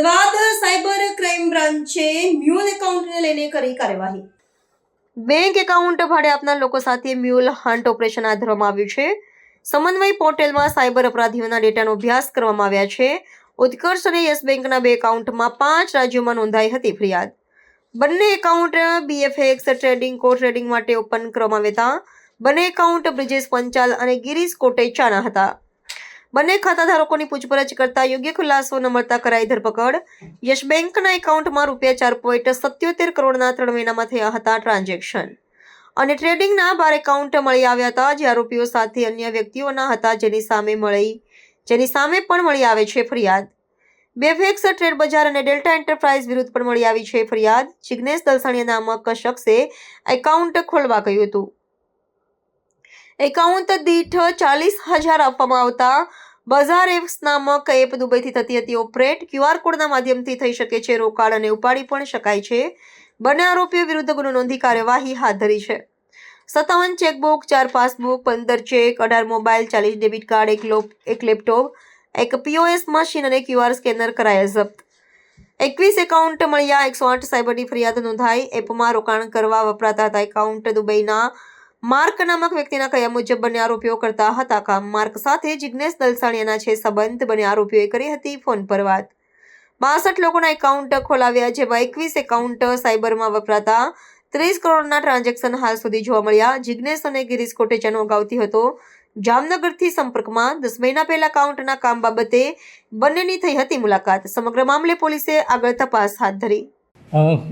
Ahmedabad cyber crime બ્રાન્ચે mule એકાઉન્ટને લઈને કરી કાર્યવાહી. બેંક એકાઉન્ટ ભાડે આપનાર લોકો સાથે મ્યુલ હન્ટ ઓપરેશન હાથ ધરવામાં આવ્યું છે. સમન્વય પોર્ટલમાં સાયબર અપરાધીઓના ડેટાનો અભ્યાસ કરવામાં આવ્યા છે. ઉત્કર્ષ અને યસ બેંકના બે એકાઉન્ટમાં પાંચ રાજ્યોમાં નોંધાઈ હતી ફરિયાદ. બંને account BFX trading co trading માટે ઓપન કરવામાં આવ્યા હતા. બંને એકાઉન્ટ બ્રિજેશ પંચાલ અને ગિરીશ કોટેચાના હતા. બંને ખાતાધારકોની પૂછપરછ કરતા યોગ્ય ખુલાસો ન મળતા કરાઈ ધરપકડ. યશ બેંકના એકાઉન્ટમાં રૂપિયા ચાર પોઈન્ટ સત્યોતેર કરોડના ત્રણ મહિનામાં થયા હતા ટ્રાન્ઝેક્શન. અને ટ્રેડિંગના બાર એકાઉન્ટ મળી આવ્યા હતા જે આરોપીઓ સાથે અન્ય વ્યક્તિઓના હતા જેની સામે મળી, જેની સામે પણ મળી આવે છે ફરિયાદ. બેફેક્સ ટ્રેડ બજાર અને ડેલ્ટા એન્ટરપ્રાઇઝ વિરુદ્ધ પણ મળી આવી છે ફરિયાદ. જિગ્નેશ દલસાણીયા નામક શખ્સે એકાઉન્ટ ખોલવા કહ્યું હતું. એકાઉન્ટ દીઠ ચાલીસ હજાર આપવામાં આવતા બઝાર એપ્સ નામક એપ દુબઈથી થતી હતી. ઓપરેટ ક્યુઆર કોડના માધ્યમથી થઈ શકે છે. રોકાણ અને ઉપાડી પણ શકાય છે. બંને આરોપીઓ વિરુદ્ધ ગુનો નોંધી કાર્યવાહી હાથ ધરી છે. સત્તાવન ચેકબુક, ચાર પાસબુક, પંદર ચેક, અઢાર મોબાઈલ, ચાલીસ ડેબિટ કાર્ડ, એક લોપ, એક લેપટોપ, એક પીઓએસ મશીન અને ક્યુઆર સ્કેનર કરાયા જપ્ત. એકવીસ એકાઉન્ટ મળ્યા. એકસો આઠ સાયબરની ફરિયાદ નોંધાઈ. એપમાં રોકાણ કરવા વપરાતા હતા. એકાઉન્ટ દુબઈના માર્ક નામક વ્યક્તિના કયા મુજબ બંને આરોપીઓ કરતા હતા? કામ માર્ક સાથે જિગ્નેશ દલસાણીયાના છે સંબંધ. બંને આરોપીઓએ કરી હતી ફોન પર વાત. બાસઠ લોકોના એકાઉન્ટ ખોલાવ્યા, જેમાં એકવીસ એકાઉન્ટ સાયબરમાં વપરાતા. ત્રીસ કરોડના ટ્રાન્ઝેક્શન હાલ સુધી જોવા મળ્યા. જિગ્નેશ અને ગિરીશ કોટેચાનો અગાઉથી હતો. જામનગરથી સંપર્કમાં. દસ મહિના પહેલા કાઉન્ટના કામ બાબતે બંનેની થઈ હતી મુલાકાત. સમગ્ર મામલે પોલીસે આગળ તપાસ હાથ ધરી.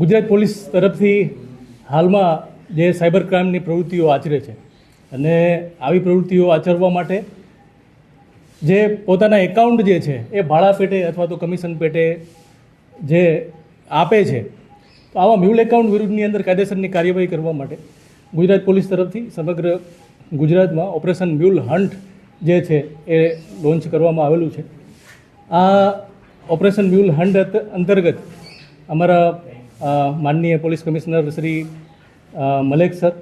ગુજરાત પોલીસ તરફથી હાલમાં જે સાયબર ક્રાઇમની પ્રવૃત્તિઓ આચરે છે. અને આવી પ્રવૃત્તિઓ આચરવા માટે જે પોતાના એકાઉન્ટ જે છે, એ ભાડા પેટે અથવા તો કમિશન પેટે જે આપે છે, તો આવા મ્યુલ એકાઉન્ટ વિરુદ્ધની અંદર કાયદેસરની કાર્યવાહી કરવા માટે ગુજરાત પોલીસ તરફથી સમગ્ર ગુજરાતમાં ઓપરેશન મ્યુલ હન્ટ જે છે, એ લોન્ચ કરવામાં આવેલું છે. આ ઓપરેશન મ્યુલ હન્ટ અંતર્ગત અમારા માનનીય police commissioner Shri Malek sir,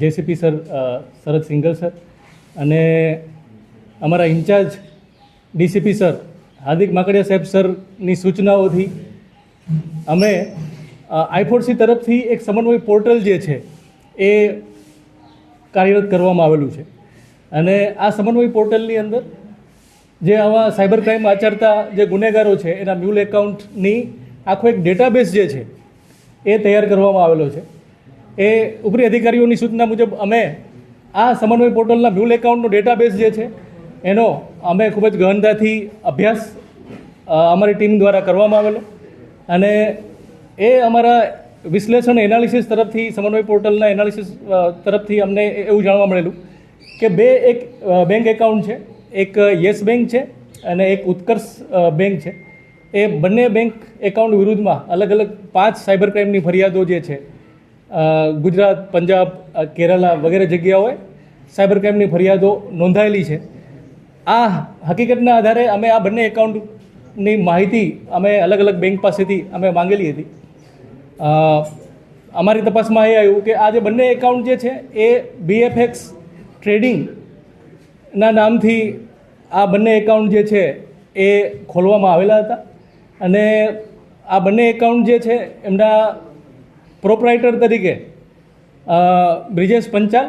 JCP sir Sharad Singhal sir અને અમારા incharge DCP sir Hardik Makadia સાહેબ સરની સૂચનાઓથી અમે આઈફોર્સી તરફથી એક સમન્વય પોર્ટલ જે છે એ કાર્યરત કરવામાં આવેલું છે. અને આ સમન્વય પોર્ટલની અંદર જે આવા સાયબર ક્રાઇમ આચરતા જે ગુનેગારો છે એના મ્યુલ એકાઉન્ટની આખો એક ડેટાબેઝ જે છે એ તૈયાર કરવામાં આવેલો છે. એ ઉપરી અધિકારીઓની સૂચના મુજબ અમે આ સમન્વય પોર્ટલના મ્યુલ એકાઉન્ટનો ડેટાબેઝ જે છે, એનો અમે ખૂબ જ ગહનતાથી અભ્યાસ અમારી ટીમ દ્વારા કરવામાં આવેલો. અને એ અમારા વિશ્લેષણ એનાલિસિસ તરફથી, સમન્વય પોર્ટલના એનાલિસિસ તરફથી અમને એવું જાણવા મળેલું કે બે એક બેંક એકાઉન્ટ છે, એક યસ બેંક છે અને એક ઉત્કર્ષ બેંક છે. એ બંને બેંક એકાઉન્ટ વિરુદ્ધમાં અલગ અલગ પાંચ સાયબર ક્રાઇમની ફરિયાદો જે છે ગુજરાત, પંજાબ કેરલા વગેરે જગ્યાઓએ સાયબર ક્રાઇમની ફરિયાદો નોંધાયેલી છે. આ હકીકતના આધારે અમે આ બંને એકાઉન્ટની માહિતી અમે અલગ અલગ બેંક પાસેથી અમે માંગેલી હતી. અમારી તપાસમાં એ આવ્યું કે આ જે બંને એકાઉન્ટ જે છે એ બીએફએક્સ ટ્રેડિંગના નામથી આ બંને એકાઉન્ટ જે છે એ ખોલવામાં આવેલા હતા. અને આ બંને એકાઉન્ટ જે છે એમના પ્રોપરાઇટર તરીકે બ્રિજેશ પંચાલ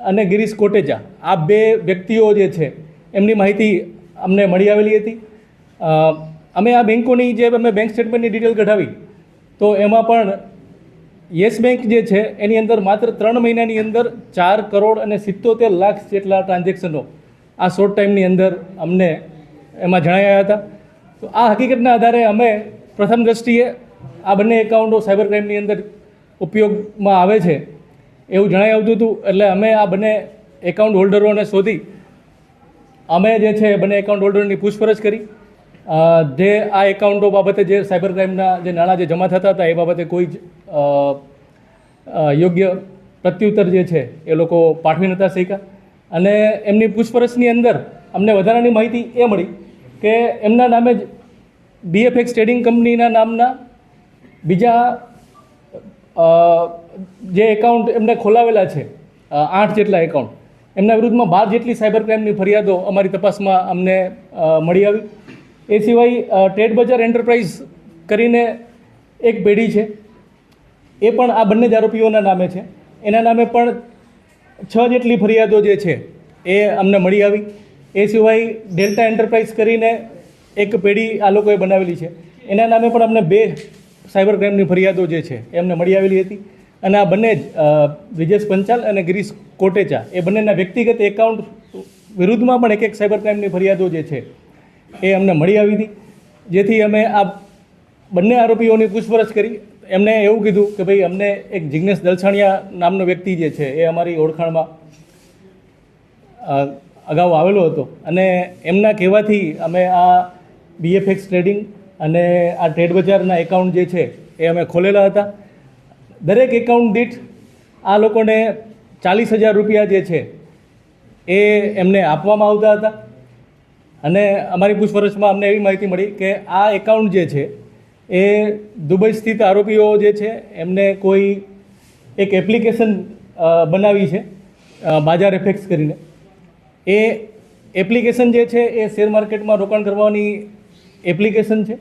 અને ગિરીશ કોટેચા. આ બે વ્યક્તિઓ જે છે, એમની માહિતી અમને મળી આવેલી હતી. અમે આ બેન્કોની જે અમે બેંક સ્ટેટમેન્ટની ડિટેલ કઢાવી, તો એમાં પણ યસ બેંક જે છે, એની અંદર માત્ર ત્રણ મહિનાની અંદર ચાર કરોડ અને સિત્તોતેર લાખ જેટલા ટ્રાન્ઝેક્શનો આ શોર્ટ ટાઈમની અંદર અમને એમાં જણાયા હતા. તો આ હકીકતના આધારે અમે પ્રથમ દ્રષ્ટિએ આ બંને એકાઉન્ટો સાયબર ક્રાઇમની અંદર ઉપયોગમાં આવે છે, એવું જણાઈ આવતું હતું. એટલે અમે આ બંને એકાઉન્ટ હોલ્ડરોને શોધી, અમે જે છે બંને એકાઉન્ટ હોલ્ડરની પૂછપરછ કરી. જે આ એકાઉન્ટો બાબતે જે સાયબર ક્રાઇમના જે નાણાં જે જમા થતા હતા, એ બાબતે કોઈ જ યોગ્ય પ્રત્યુત્તર જે છે એ લોકો પાઠવી નહોતા શીખ્યા અને એમની પૂછપરછની અંદર અમને વધારાની માહિતી એ મળી કે એમના નામે જ બીએફએક્સ ટ્રેડિંગ કંપનીના નામના બીજા જે એકાઉન્ટ એમને ખોલાવેલા છે આઠ જેટલા એકાઉન્ટ, એમના વિરુદ્ધમાં બાર જેટલી સાયબર ક્રાઇમની ફરિયાદો અમારી તપાસમાં અમને મળી આવી. એ સિવાય ટ્રેડ બજાર એન્ટરપ્રાઇઝ કરીને એક પેઢી છે. એ પણ આ બંને જ આરોપીઓના નામે છે. એના નામે પણ છ જેટલી ફરિયાદો જે છે, એ અમને મળી આવી. એ સિવાય ડેલ્ટા એન્ટરપ્રાઇઝ કરીને એક પેઢી આ લોકોએ બનાવેલી છે. એના નામે પણ અમને બે સાયબર ક્રાઇમની ફરિયાદો જે છે, એમને મળી આવેલી હતી. અને આ બંને જ વિજેશ પંચાલ અને ગિરીશ કોટેચા, એ બંનેના વ્યક્તિગત એકાઉન્ટ વિરુદ્ધમાં પણ એક એક સાયબર ક્રાઇમની ફરિયાદો જે છે, એ અમને મળી આવી હતી. જેથી અમે આ બંને આરોપીઓની પૂછપરછ કરી. એમને એવું કીધું કે ભાઈ, અમને એક જિજ્ઞેશ દલસાણિયા નામનો વ્યક્તિ જે છે, એ અમારી ઓળખાણમાં અગાઉ આવેલો હતો. અને એમના કહેવાથી અમે આ બીએફએક્સ ટ્રેડિંગ અને આ ટ્રેડ બજારના એકાઉન્ટ જે છે, એ અમે ખોલેલા હતા. દરેક એકાઉન્ટ દીઠ આ લોકોને ચાલીસ હજાર રૂપિયા જે છે, એ એમને આપવામાં આવતા હતા. અને અમારી પૂછપરછમાં અમને એવી માહિતી મળી કે આ એકાઉન્ટ જે છે, એ દુબઈ સ્થિત આરોપીઓ જે છે, એમને કોઈ એક એપ્લિકેશન બનાવી છે બાજાર એફેક્સ કરીને. એ એપ્લિકેશન જે છે, એ શેર માર્કેટમાં રોકાણ કરવાની એપ્લિકેશન છે.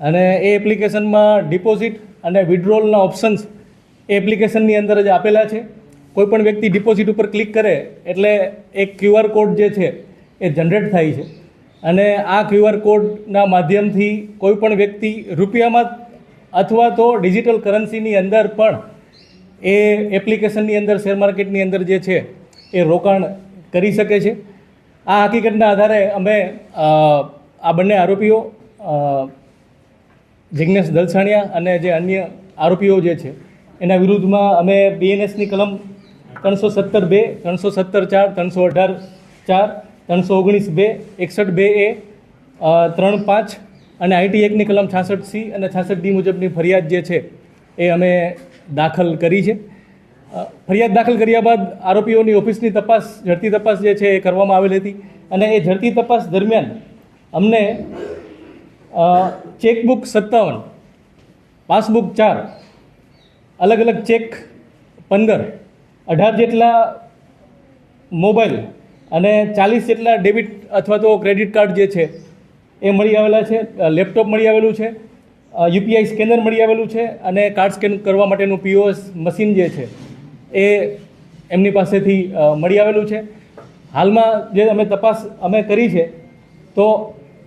અને એ એપ્લિકેશનમાં ડિપોઝિટ અને વિડ્રોલના ઓપ્શન્સ એપ્લિકેશનની અંદર જ આપેલા છે. કોઈપણ વ્યક્તિ ડિપોઝિટ ઉપર ક્લિક કરે એટલે એક ક્યુઆર કોડ જે છે એ જનરેટ થાય છે. અને આ ક્યુઆર કોડના માધ્યમથી કોઈ પણ વ્યક્તિ રૂપિયામાં અથવા તો ડિજિટલ કરન્સીની અંદર પણ એ એપ્લિકેશનની અંદર, શેર માર્કેટની અંદર જે છે એ રોકાણ કરી શકે છે. આ હકીકતના આધારે અમે આ બંને આરોપીઓ જિજ્ઞેશ દલસાણિયા અને જે અન્ય આરોપીઓ જે છે, એના વિરુદ્ધમાં અમે બીએનએસની કલમ ત્રણસો સત્તર બે, ત્રણસો સત્તર ચાર, ત્રણસો અઢાર ચાર, ત્રણસો ઓગણીસ બે, એકસઠ બે એ ત્રણ પાંચ અને આઈટી એકની કલમ છાસઠ સી અને છાસઠ ડી મુજબની ફરિયાદ જે છે, એ અમે દાખલ કરી છે. ફરિયાદ દાખલ કર્યા બાદ આરોપીઓની ઓફિસની તપાસ, ઝડપી તપાસ જે છે, એ કરવામાં આવેલી હતી અને એ ઝડપી તપાસ દરમિયાન અમને ચેકબુક સત્તાવન પાસબુક ચાર, અલગ અલગ ચેક પંદર, અઢાર જેટલા મોબાઈલ અને ચાલીસ જેટલા ડેબિટ અથવા તો ક્રેડિટ કાર્ડ જે છે, એ મળી આવેલા છે લેપટોપ મળી આવેલું છે યુપીઆઈ સ્કેનર મળી આવેલું છે અને કાર્ડ સ્કેન કરવા માટેનું પીઓએસ મશીન જે છે, એ એમની પાસેથી મળી આવેલું છે. હાલમાં જે અમે તપાસ અમે કરી છે, તો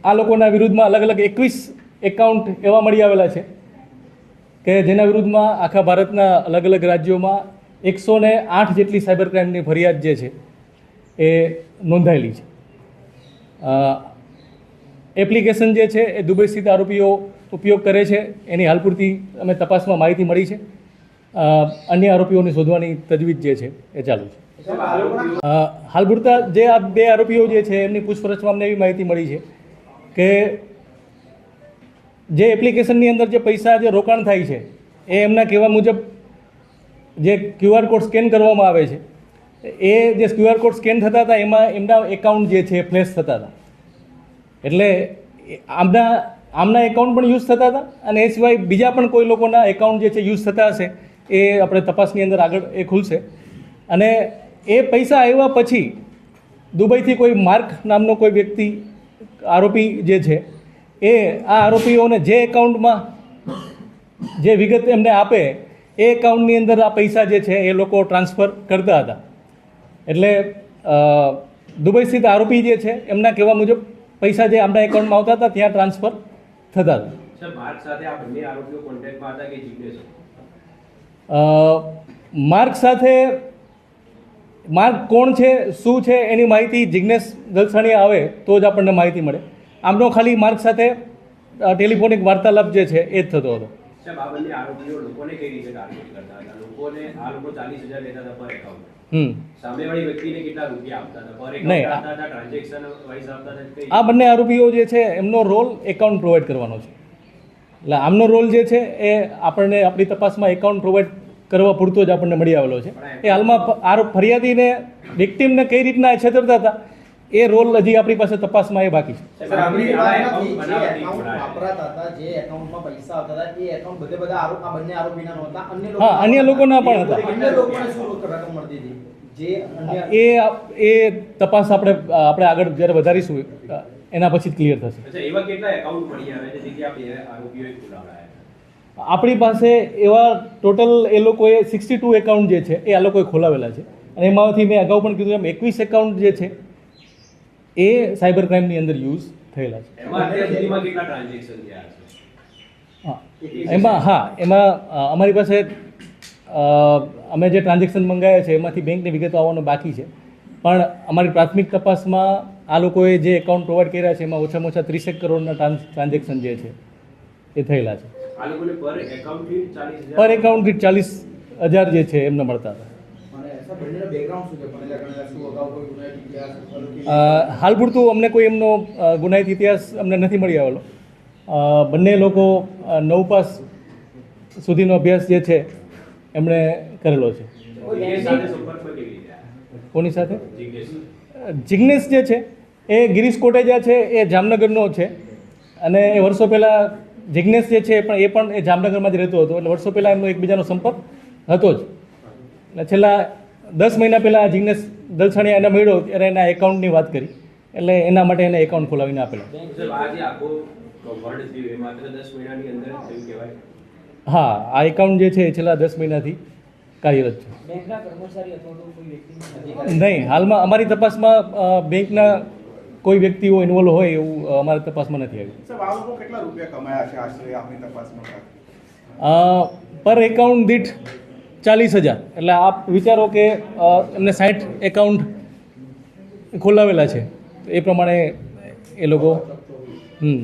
આ લોકોના વિરુદ્ધમાં અલગ અલગ એકવીસ એકાઉન્ટ એવા મળી આવેલા છે કે જેના વિરુદ્ધમાં આખા ભારતના અલગ અલગ રાજ્યોમાં એકસો ને આઠ જેટલી સાયબર ક્રાઇમની ફરિયાદ જે છે એ નોંધાયેલી છે. એપ્લિકેશન જે છે એ દુબઈ સ્થિત આરોપીઓ ઉપયોગ કરે છે. એની હાલ પૂરતી અમે તપાસમાં માહિતી મળી છે. અન્ય આરોપીઓને શોધવાની તજવીજ જે છે એ ચાલુ છે. હાલ પૂરતા જે આ બે આરોપીઓ જે છે એમની પૂછપરછમાં અમને એવી માહિતી મળી છે કે જે એપ્લિકેશનની અંદર જે પૈસા જે રોકાણ થાય છે, એ એમના કહેવા મુજબ જે ક્યુઆર કોડ સ્કેન કરવામાં આવે છે, એ જે ક્યુઆર કોડ સ્કેન થતા હતા, એમાં એમના એકાઉન્ટ જે છે ફ્લેશ થતા હતા. એટલે આમના આમના એકાઉન્ટ પણ યુઝ થતા હતા અને એ સિવાય બીજા પણ કોઈ લોકોના એકાઉન્ટ જે છે યુઝ થતા હશે, એ આપણે તપાસની અંદર આગળ એ ખુલશે. અને એ પૈસા આવ્યા પછી દુબઈથી કોઈ માર્ક નામનો કોઈ વ્યક્તિ આરોપી જે છે એ આ આરોપીઓને જે એકાઉન્ટમાં જે વિગત એમને આપે એ એકાઉન્ટની અંદર આ પૈસા જે છે એ લોકો ટ્રાન્સફર કરતા હતા. એટલે દુબઈ સ્થિત આરોપી જે છે એમના કહેવા મુજબ પૈસા જે આમના એકાઉન્ટમાં આવતા હતા ત્યાં ટ્રાન્સફર થતા હતા. માર્ક સાથે માર્ક કોણ છે શું છે એની માહિતી જિજ્ઞેશ દલસાણીયા આવે તો જ આપણને માહિતી મળે. આમનો ખાલી માર્ક સાથે ટેલિફોનિક વાર્તાલાપ જે છે એ જ થતો હતો. આ બંને આરોપીઓ જે છે એમનો રોલ એકાઉન્ટ પ્રોવાઈડ કરવાનો છે. એટલે આમનો રોલ જે છે એ આપણને આપણી તપાસમાં એકાઉન્ટ પ્રોવાઈડ કરવા પૂરતો જ આપણને મળી આવેલો છે. એ હાલમાં આરોપ ફરિયાદીને વિક્ટીમને કઈ રીતના એ છેતરતા હતા એ રોલ હજી આપણી પાસે તપાસમાં એ બાકી છે. હા, અન્ય લોકોના પણ હતા. એ એ તપાસ આપણે આપણે આગળ જ્યારે વધારીશું એના પછી જ ક્લિયર થશે. એવા કેટલા એકાઉન્ટ મળી આવે છે જે આરોપીઓએ ખોલાવડાયા? આપણી પાસે એવા ટોટલ એ લોકોએ સિક્સટી ટુ એકાઉન્ટ જે છે એ આ લોકોએ ખોલાવેલા છે. અને એમાંથી મેં અગાઉ પણ કીધું એમ એકવીસ એકાઉન્ટ જે છે એ સાયબર ક્રાઇમની અંદર યુઝ થયેલા છે. એમાં હા એમાં હા એમાં અમારી પાસે અમે જે ટ્રાન્ઝેક્શન મંગાવ્યા છે એમાંથી બેંકની વિગતો આવવાનો બાકી છે. પણ અમારી પ્રાથમિક તપાસમાં આ લોકોએ જે એકાઉન્ટ પ્રોવાઈડ કર્યા છે એમાં ઓછામાં ઓછા ત્રીસેક કરોડના ટ્રાન્ઝેક્શન જે છે એ થયેલા છે. પર એકાઉન્ટ ચાલીસ દીઠ ચાલીસ હજાર જે છે એમને મળતા હતા. હાલ પૂરતું અમને કોઈ એમનો ગુનાહિત ઇતિહાસ અમને નથી મળી આવેલો. બંને લોકો નવ પાસ સુધીનો અભ્યાસ જે છે એમણે કરેલો છે? કોની સાથે? જિગ્નેશ જે છે એ ગિરીશ કોટેજા છે એ જામનગરનો છે. અને એ વર્ષો પહેલાં જિગ્નેશ જે છે પણ એ પણ એ જામનગરમાં જ રહેતો હતો. એટલે વર્ષો પહેલાં એમનો એકબીજાનો સંપર્ક હતો જ. અને છેલ્લા દસ મહિના પહેલાં જિગ્નેશ દલસાણીયા એને મળ્યો ત્યારે એના એકાઉન્ટની વાત કરી. એટલે એના માટે એને એકાઉન્ટ ખોલાવીને આપેલા. હા આ એકાઉન્ટ જે છે એ છેલ્લા દસ મહિનાથી કાર્યરત છે. નહીં હાલમાં અમારી તપાસમાં બેંકના કોઈ વ્યક્તિઓ ઇન્વોલ્વ હોય એવું અમારા તપાસમાં નથી આવ્યું. કેટલા રૂપિયા કમાયા છે આશરે આપની તપાસમાં? પર એકાઉન્ટ દીઠ ચાલીસ હજાર. એટલે આપ વિચારો કે એમને સાઠ એકાઉન્ટ ખોલાવેલા છે. તો એ પ્રમાણે એ લોકો હમ.